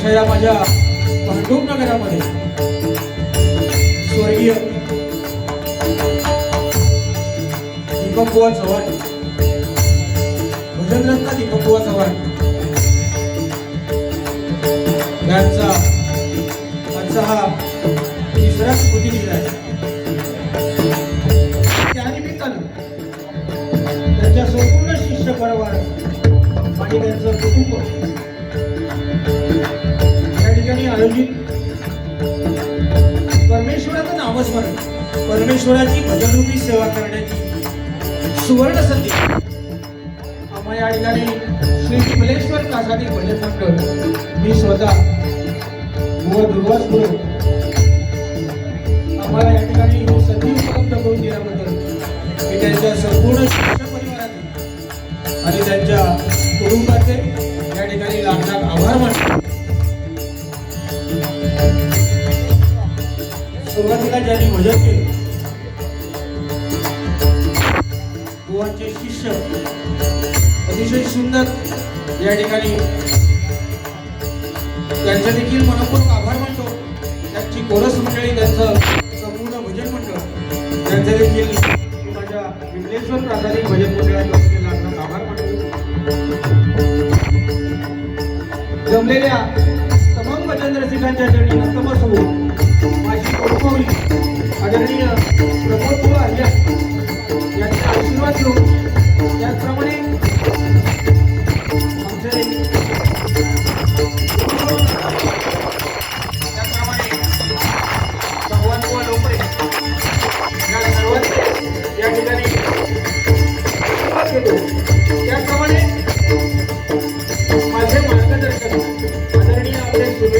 अशा या माझ्या भांडूप नगरामध्ये. स्वर्गीय दीपक बुवा चव्हाण. भजनरत्न दीपक बुवा चव्हाण. यांचा आजचा हा तिसरा स्मृती दिन आहे. त्यानिमित्तानं त्यांच्या संपूर्ण शिष्य परिवार आणि त्यांचं कुटुंब परमेश्वराची भजनरूपी सेवा करण्याची सुवर्ण संधी. आम्हा या ठिकाणी श्री कमलेश्वर प्रासादिक भजन मंडळ मी स्वतः व दुर्वास गुरु आम्हाला या ठिकाणी ही संधी उपलब्ध करून दिल्याबद्दल मी त्यांच्या संपूर्ण शिष्य परिवाराचे आणि त्यांच्या कुटुंबाचे या ठिकाणी लागणार आभार मानतो. त्यांनी भजन केले. बुवांचे शिष्य अतिशय सुंदर या ठिकाणी त्यांचा देखील मनपूर्वक आभार मानतो. त्यांची कोरस मंडळी त्यांचं संपूर्ण भजन मंडळ त्यांचे देखील माझ्या विमलेश्वर प्रासादिक भजन मंडळाच्या लागणार आभार मानतो. जमलेल्या तमाम भजन रसिकांच्या चरणी नतमस्तक होऊन माझी कोणमावली आदरणीय प्रमोद बुवा या यांचे आशीर्वाद घेऊन त्याचप्रमाणे आमचे त्याचप्रमाणे भगवान बुवा लोपरे या सर्वांचे या ठिकाणी घेतो. त्याचप्रमाणे माझे मार्गदर्शक आदरणीय आपले सुरे